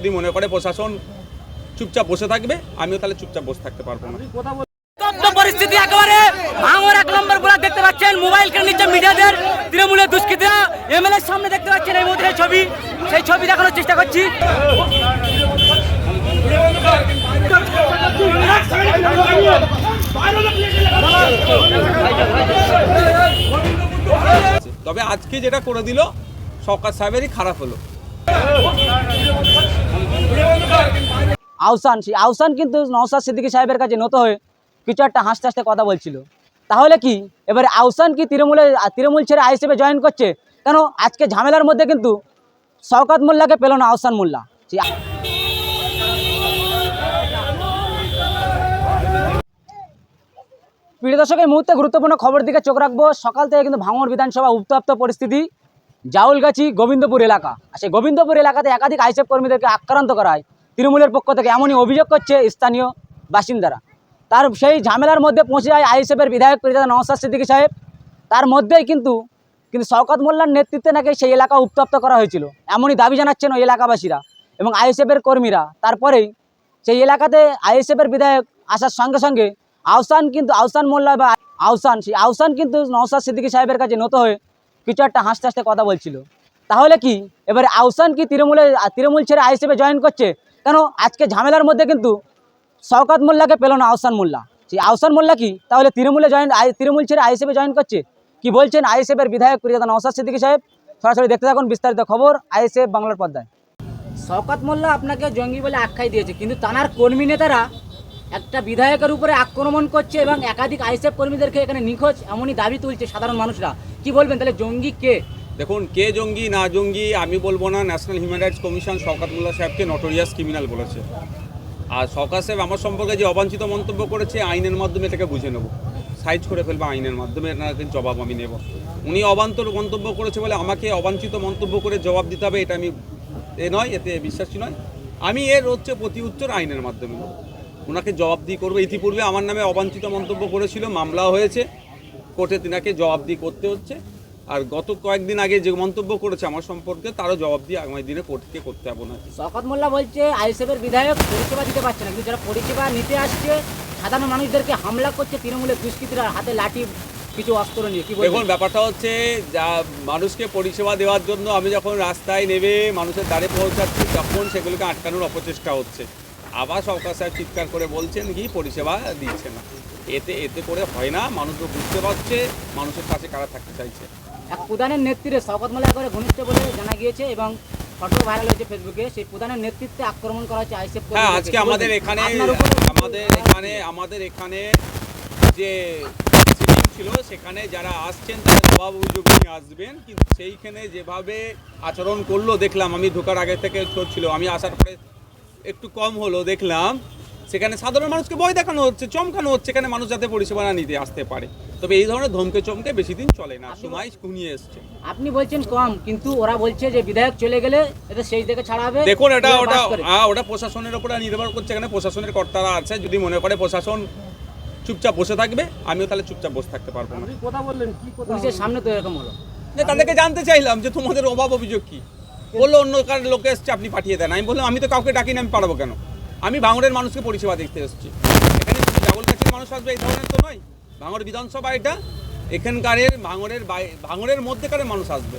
যদি মনে করে প্রশাসন চুপচাপ বসে থাকবে আমিও তাহলে চুপচাপ বসে থাকতে পারব না। পরিস্থিতি একেবারে ভাঙর এক নম্বরগুলা দেখতে পাচ্ছেন মোবাইল কেন নিচ্ছে মিডিয়াদের তৃণমূলের দুষ্কৃতীরা এমএলএ সামনে দেখতে পাচ্ছেন এই মুহূর্তে ছবি সেই ছবি দেখানোর চেষ্টা করছি। তবে আজকে যেটা করে দিল সরকার সাহেবেরই খারাপ হলো। আহসান, সেই আহসান কিন্তু নওসাদ সিদ্দিকী সাহেবের কাছে নত হয়ে কিছু একটা হাসতে হাসতে কথা বলছিল। তাহলে কি? এবারে আহসান কি তৃণমূলে, তৃণমূল ছেড়ে আইএসএফে জয়েন করছে? কেন? আজকে ঝামেলার মধ্যে কিন্তু শওকাত মোল্লাকে পেল না আহসান মোল্লা। প্রিয় দর্শক, এই মুহূর্তে গুরুত্বপূর্ণ খবর দিকে চোখ রাখব। সকাল থেকে কিন্তু ভাঙড় বিধানসভা উত্তপ্ত পরিস্থিতি। জাউলগাছি গোবিন্দপুর এলাকা। আর সেই গোবিন্দপুর এলাকাতে একাধিক আইসেফ কর্মীদেরকে আক্রান্ত করা হয়। তৃণমূলের পক্ষ থেকে এমনই অভিযোগ করছে স্থানীয় বাসিন্দারা। তার সেই ঝামেলার মধ্যে পৌঁছে যায় আইএসএফের বিধায়ক পরিচালক নওসাদ সিদ্দিকী সাহেব। তার মধ্যেই কিন্তু কিন্তু শওকত মোল্লার নেতৃত্বে নাকি সেই এলাকা উত্তপ্ত করা হয়েছিল। এমনই দাবি জানাচ্ছেন ওই এলাকাবাসীরা এবং আইএসএফের কর্মীরা। তারপরেই সেই এলাকাতে আইএসএফের বিধায়ক আসার সঙ্গে সঙ্গে আহসান কিন্তু, আহসান মোল্লা বা আহসান, সেই আহসান কিন্তু নওসাদ সিদ্দিকী সাহেবের কাছে নত হয়ে কিছু একটা হাসতে হাসতে কথা বলছিল। তাহলে কি? এবারে আহসান কি তৃণমূলে, তৃণমূল ছেড়ে আইএসএফে জয়েন করছে? কেন? আজকে ঝামেলার মধ্যে কিন্তু শওকাত মোল্লাকে পেল না আহসান মোল্লা। সেই আহসান মোল্লা কি? তাহলে তৃণমূলে জয়েন তৃণমূল ছেড়ে আইএসএফে জয়েন করছে? কি বলছেন আইএসএফের বিধায়ক প্রিয়তা নওসাদ সিদ্দিকী সাহেব? সরাসরি দেখতে থাকুন বিস্তারিত খবর আইএসএফ বাংলার পর্দায়। শওকাত মোল্লা আপনাকে জঙ্গি বলে আখ্যাই দিয়েছে, কিন্তু তানার কর্মী নেতারা একটা বিধায়কের উপরে আক্রমণ করছে এবং একাধিক আইএসএফ কর্মীদেরকে এখানে নিখোঁজ, এমনই দাবি তুলছে সাধারণ মানুষরা। কি বলবেন তাহলে জঙ্গি কে? দেখুন, কে জঙ্গি, না জঙ্গি, আমি বলব না national human rights commission Shaukat সাহেবকে নটোরিয়াস ক্রিমিনাল বলেছে। আর শওকাত সাহেব আমার সম্পর্কে যে অবাঞ্ছিত মন্তব্য করেছে, আইনের মাধ্যমে এটাকে বুঝে নেব। সাইজ করে ফেলব আইনের মাধ্যমে জবাব আমি নেব। উনি অবান্তর মন্তব্য করেছে বলে আমাকে অবাঞ্ছিত মন্তব্য করে জবাব দিতে হবে, এটা আমি এ নয়, এতে বিশ্বাসী নয়। আমি এর হচ্ছে প্রতি উত্তর আইনের মাধ্যমে। ওনাকে জবাব দিয়ে করব। ইতিপূর্বে আমার নামে অবাঞ্ছিত মন্তব্য করেছিল মামলা হয়েছে। কোর্টে তিনাকে জবাব দিয়ে করতে হচ্ছে। আর গত কয়েকদিন আগে যে মন্তব্য করেছে আমার সম্পর্কে তারও জবাব দিয়ে আগামী দিনে কোর্টকে করতে হবে না শওকত মোল্লা বলছে আইএসএফের বিধায়ক পরিষেবা দিতে পারছে না। কিন্তু যারা পরিষেবা নিতে আসছে সাধারণ মানুষদেরকে হামলা করছে তৃণমূলের দুষ্কৃতীরা হাতে লাঠি কিছু অস্ত্র নিয়ে। কি দেখুন ব্যাপারটা হচ্ছে যা মানুষকে পরিষেবা দেওয়ার জন্য আমি যখন রাস্তায় নেবে মানুষের দ্বারে পৌঁছাচ্ছি তখন সেগুলোকে আটকানোর অপচেষ্টা হচ্ছে। আবার সরকার সাহেব চিৎকার করে বলছেন কি পরিষেবা দিচ্ছে না। এতে এতে করে হয় না মানুষও বুঝতে পারছে মানুষের কাছে কারা থাকতে চাইছে। এক প্রধানের নেতৃত্বে শওকত মোল্লা করে ঘনিষ্ঠ বলে জানা গিয়েছে এবং ফটো ভাইরাল হয়েছে ফেসবুকে সেই প্রধানের নেতৃত্বে আক্রমণ করা হচ্ছে আইএসএফ হ্যাঁ আজকে আমাদের এখানে আমাদের এখানে আমাদের এখানে যে ছিল সেখানে যারা আসছেন তারা জবাব অভিযোগ নিয়ে আসবেন কিন্তু সেইখানে যেভাবে আচরণ করল দেখলাম আমি ঢোকার আগে থেকে ছিল। আমি আসার পরে একটু কম হলো দেখলাম। সেখানে সাধারণ মানুষকে ভয় দেখানো হচ্ছে চমকানো হচ্ছে এখানে মানুষ যাতে পরিষেবা না নিতে আসতে পারে। তবে এই ধরনের ধমকে চমকে বেশি দিন চলে না সময় ঘুমিয়ে এসছে। আপনি বলছেন কম কিন্তু ওরা বলছে যে বিধায়ক চলে গেলে এটা সেই থেকে ছাড়া হবে দেখুন এটা ওটা হ্যাঁ ওটা প্রশাসনের উপরে নির্ভর করছে এখানে প্রশাসনের কর্তারা আছে যদি মনে করে প্রশাসন চুপচাপ বসে থাকবে আমিও তাহলে চুপচাপ বসে থাকতে পারব না। পুলিশের সামনে তো এরকম হলো। তাদেরকে জানতে চাইলাম যে তোমাদের অভাব অভিযোগ কি? বলল অন্য কার লোকে এসছে, আপনি পাঠিয়ে দেন। আমি বললাম, আমি তো কাউকে ডাকিনি, আমি পারব কেন? আমি ভাঙড়ের মানুষকে পরিষেবা দেখতে এসেছি। এখানে জাগলকাছির মানুষ আসবে, এই ধরনের তো নয়। ভাঙড় বিধানসভা এটা, এখানকারের ভাঙড়ের ভাঙড়ের মধ্যেকারের মানুষ আসবে।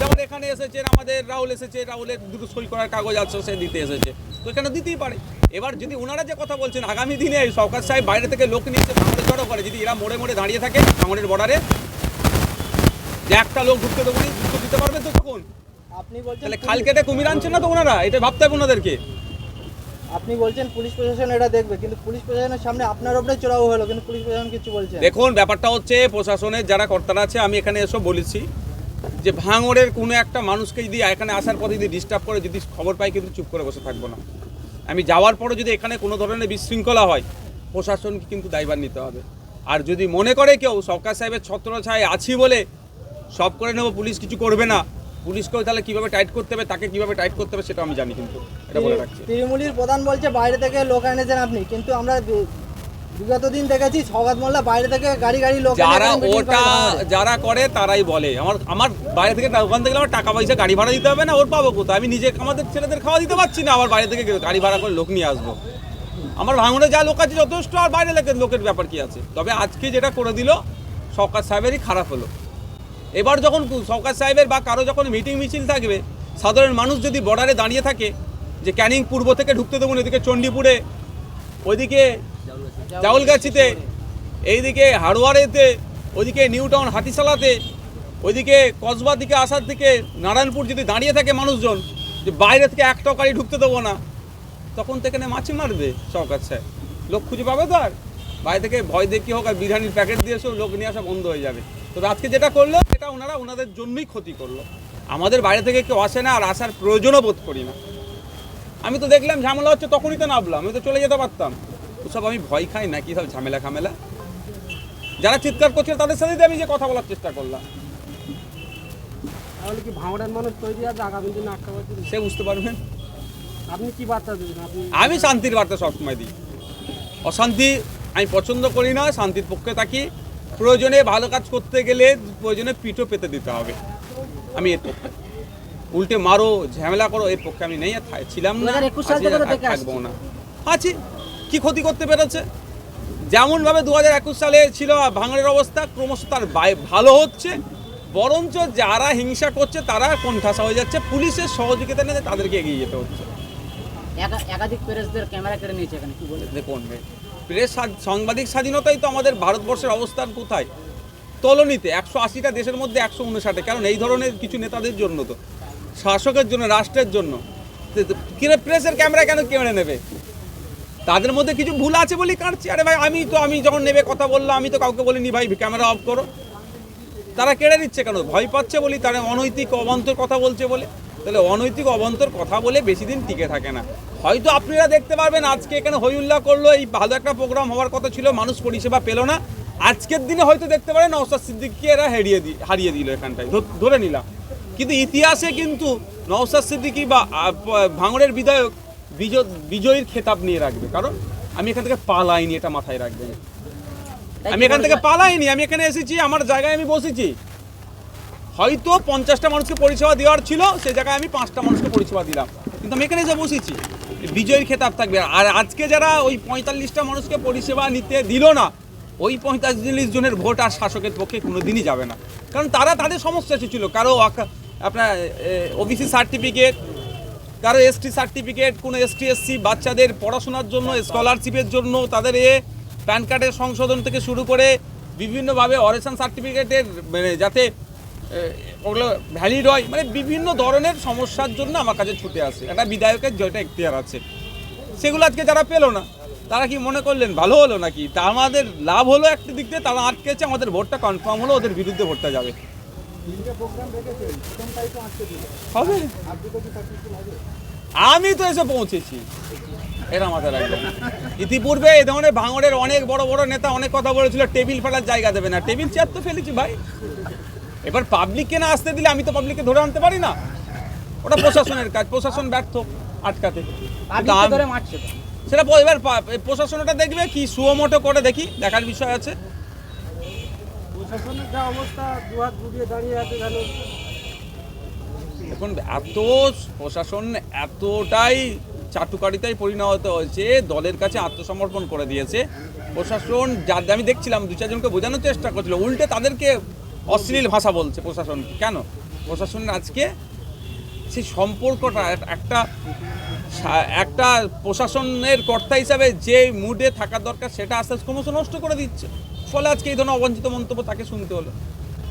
যেমন এখানে এসেছেন আমাদের রাহুল এসেছে, রাহুলের দুটো সই করার কাগজ আছে, সে দিতে এসেছে। তো এখানে দিতেই পারে। এবার যদি ওনারা যে কথা বলছেন, আগামী দিনে সরকার সাহেব বাইরে থেকে লোক নিয়ে এসে ভাঙড়ে জড়ো করে, যদি এরা মোড়ে মোড়ে দাঁড়িয়ে থাকে ভাঙড়ের বর্ডারে যে একটা লোক ঢুকতে দেবো ঢুকতে দিতে পারবে তো তখন? তাহলে খাল কেটে কুমির আনছেন না তো ওনারা? এটা ভাবতে হবে ওনাদেরকে। আপনি বলছেন পুলিশ প্রশাসন এটা দেখবে কিন্তু পুলিশ প্রশাসনের সামনে আপনার উপরে চড়াও হলো কিন্তু পুলিশ প্রশাসন কিছু বলছে দেখুন ব্যাপারটা হচ্ছে প্রশাসনের যারা কর্তারা আছে আমি এখানে এসব বলেছি যে ভাঙড়ের কোনো একটা মানুষকে যদি এখানে আসার পথে যদি ডিস্টার্ব করে যদি খবর পাই কিন্তু চুপ করে বসে থাকব না। আমি যাওয়ার পরে যদি এখানে কোনো ধরনের বিশৃঙ্খলা হয় প্রশাসনকে কিন্তু দায়ভার নিতে হবে। আর যদি মনে করে কেউ সরকার সাহেবের ছত্র ছায় আছি বলে সব করে নেব পুলিশ কিছু করবে না পুলিশকেও তাহলে কীভাবে টাইট করতে হবে তাকে কীভাবে টাইট করতে হবে সেটা আমি জানি কিন্তু। এটা বলে রাখছি। তৃণমূলীর প্রধান বলছে বাইরে থেকে লোক এনেছেন আপনি। কিন্তু আমরা বিগত দিন দেখেছি সৌগাত মোল্লা বাইরে থেকে গাড়ি গাড়ি লোক যারা ওটা যারা করে তারাই বলে। আমার আমার বাইরে থেকে ওখান থেকে আমার টাকা পয়সা গাড়ি ভাড়া দিতে হবে না ওর পাবো কোথায়? আমি নিজে আমাদের ছেলেদের খাওয়া দিতে পারছি না আবার বাইরে থেকে গাড়ি ভাড়া করে লোক নিয়ে আসব। আমার ভাঙড়ে যা লোক আছে যথেষ্ট আর বাইরে লোকের লোকের ব্যাপার কি আছে? তবে আজকে যেটা করে দিল সরকার সাহেবেরই খারাপ হলো। এবার যখন সরকার সাহেবের বা কারও যখন মিটিং মিছিল থাকবে, সাধারণ মানুষ যদি বর্ডারে দাঁড়িয়ে থাকে, যে ক্যানিং পূর্ব থেকে ঢুকতে দেবো এদিকে চণ্ডীপুরে, ওইদিকে জাউলগাছিতে, এইদিকে হাড়োয়ারেতে, ওইদিকে নিউ টাউন হাতিশালাতে, ওইদিকে কসবা দিকে আসার থেকে নারায়ণপুর যদি দাঁড়িয়ে থাকে মানুষজন, যে বাইরে থেকে একটাও গাড়ি ঢুকতে দেবো না, তখন তো এখানে মাছি মারবে সরকার স্যার লোক খুঁজে পাবে তো আর? বাইরে থেকে ভয় দেখি হোক আর বিরিয়ানির প্যাকেট দিয়ে এসেও লোক নিয়ে আসা বন্ধ হয়ে যাবে। তো আজকে যেটা করল সেটা ওনারা ওনাদের জন্যই ক্ষতি করল। আমাদের বাইরে থেকে কেউ আসে না আর আসার প্রয়োজনও বোধ করি না। আমি তো দেখলাম ঝামেলা হচ্ছে তখনই তো নামলাম আমি তো চলে যেতে পারতাম। ওসব আমি ভয় খাই না কি সব ঝামেলা খামেলা? যারা চিৎকার করছিল তাদের সাথে আমি যে কথা বলার চেষ্টা করলাম। তাহলে কি ভাঙড়ের মানুষ তৈরি আছে আগামী দিনে সে বুঝতে পারবেন। আপনি কি বার্তা দেবেন? আপনি আমি শান্তির বার্তা সবসময় দিই। অশান্তি আমি পছন্দ করি না শান্তির পক্ষে থাকি। প্রয়োজনে ভালো কাজ করতে গেলে প্রয়োজনে পিঠও পেতে দিতে হবে। আমি এর পক্ষে। উল্টে মারো ঝামেলা করো এর পক্ষে আমি নেই ছিলাম না 2021 সাল আছি থেকে তো আর দেখে থাকব না। আছি। কি ক্ষতি করতে পেরেছে? যেমনভাবে দু হাজার একুশ সালে ছিল ভাঙড়ের অবস্থা ক্রমশ তার ভালো হচ্ছে। বরঞ্চ যারা হিংসা করছে তারা কোণঠাসা হয়ে যাচ্ছে। পুলিশের সহযোগিতা নিয়ে তাদেরকে এগিয়ে যেতে হচ্ছে। একা- একাধিক প্রেসদের ক্যামেরা কেড়ে নিয়েছে এখানে কি বলে? দেখুন প্রেস সাংবাদিক স্বাধীনতাই তো আমাদের ভারতবর্ষের অবস্থান কোথায়? তলনিতে একশো আশিটা দেশের মধ্যে একশো উনষাটে। কারণ এই ধরনের কিছু নেতাদের জন্য তো। শাসকের জন্য, রাষ্ট্রের জন্য। কিরে প্রেসের ক্যামেরা কেন কেড়ে নেবে? তাদের মধ্যে কিছু ভুল আছে বলেই কাটছি। আরে ভাই, আমি তো আমি যখন নেবে কথা বললাম, আমি তো কাউকে বলিনি, ভাই, ক্যামেরা অফ করো। তারা কেড়ে নিচ্ছে কেন? ভয় পাচ্ছে বলি, তারা অনৈতিক, অবান্তর কথা বলছে বলে। তাহলে অনৈতিক অবান্তর কথা বলে বেশি দিন টিকে থাকে না। হয়তো আপনারা দেখতে পারবেন আজকে এখানে হইউল্লাহ করল এই ভালো একটা প্রোগ্রাম হওয়ার কথা ছিল মানুষ পরিষেবা পেল না। আজকের দিনে হয়তো দেখতে পারেন নওসাদ সিদ্দিককে এরা হারিয়ে দি হারিয়ে দিল এখানটায় ধর- নিলাম। কিন্তু ইতিহাসে কিন্তু নওসাদ সিদ্দিকি বা ভাঙড়ের বিধায়ক বিজয় বিজয়ীর খেতাব নিয়ে রাখবে। কারণ আমি এখান থেকে পালাইনি এটা মাথায় রাখবেন। তাই আমি এখান থেকে পালাইনি আমি এখানে এসেছি আমার জায়গায় আমি বসেছি। হয়তো পঞ্চাশটা মানুষকে পরিষেবা দেওয়ার ছিল সে জায়গায় আমি পাঁচটা মানুষকে পরিষেবা দিলাম। কিন্তু আমি এখানে এসে বসেছি। বিজয়ীর খেতাব থাকবে। আর আজকে যারা ওই পঁয়তাল্লিশটা মানুষকে পরিষেবা নিতে দিল না, ওই পঁয়তাল্লিশ জনের ভোট আর শাসকের পক্ষে কোনো দিনই যাবে না। কারণ তারা তাদের সমস্যা এসেছিল কারও আপনার ওবিসি সার্টিফিকেট কারও এসটি সার্টিফিকেট কোনো এসটি এসসি বাচ্চাদের পড়াশোনার জন্য স্কলারশিপের জন্য তাদের এ প্যান কার্ডের সংশোধন থেকে শুরু করে বিভিন্নভাবে অরেশন সার্টিফিকেটের মানে যাতে ওগুলো ভ্যালিড হয়। মানে বিভিন্ন ধরনের সমস্যার জন্য আমার কাছে ছুটে আসে। একটা বিধায়কের যেটা এখতিয়ার আছে। সেগুলো আজকে যারা পেল না, তারা কি মনে করলেন ভালো হলো নাকি? তা আমাদের লাভ হলো একটা দিক দিয়ে, তারা আটকেছে, আমাদের ভোটটা কনফার্ম হলো, ওদের বিরুদ্ধে ভোটটা যাবে। হবে? আমি তো এসে পৌঁছেছি। এরা মাথায় রাখবেন ইতিপূর্বে এই ধরনের ভাঙড়ের অনেক বড় বড় নেতা অনেক কথা বলেছিল, টেবিল ফেলার জায়গা দেবে না। টেবিল চেয়ার তো ফেলেছি ভাই। এবার পাবলিককে না আসতে দিলে আমি তো পাবলিককে ধরে আনতে পারি না। ওটা প্রশাসনের কাজ প্রশাসন ব্যর্থ আটকাতে। সেটা এবার প্রশাসন ওটা দেখবে কি সুমোটো করে দেখি দেখার বিষয় আছে। প্রশাসনের যা অবস্থা দু হাত ঘুরিয়ে দাঁড়িয়ে আছে যেন এখন এত প্রশাসন এতটাই চাটুকারিতায় পরিণত হয়েছে দলের কাছে আত্মসমর্পণ করে দিয়েছে। প্রশাসন যার আমি দেখছিলাম দু চারজনকে বোঝানোর চেষ্টা করছিল। উল্টে তাদেরকে অশ্লীল ভাষা বলছে প্রশাসন। কেন? প্রশাসনের আজকে সেই সম্পর্কটা একটা একটা প্রশাসনের কর্তা হিসাবে যে মুডে থাকা দরকার, সেটা আস্তে আস্তে ক্রমশ নষ্ট করে দিচ্ছে। ফলে আজকে এই ধরনের অবাঞ্ছিত মন্তব্য তাকে শুনতে হলো।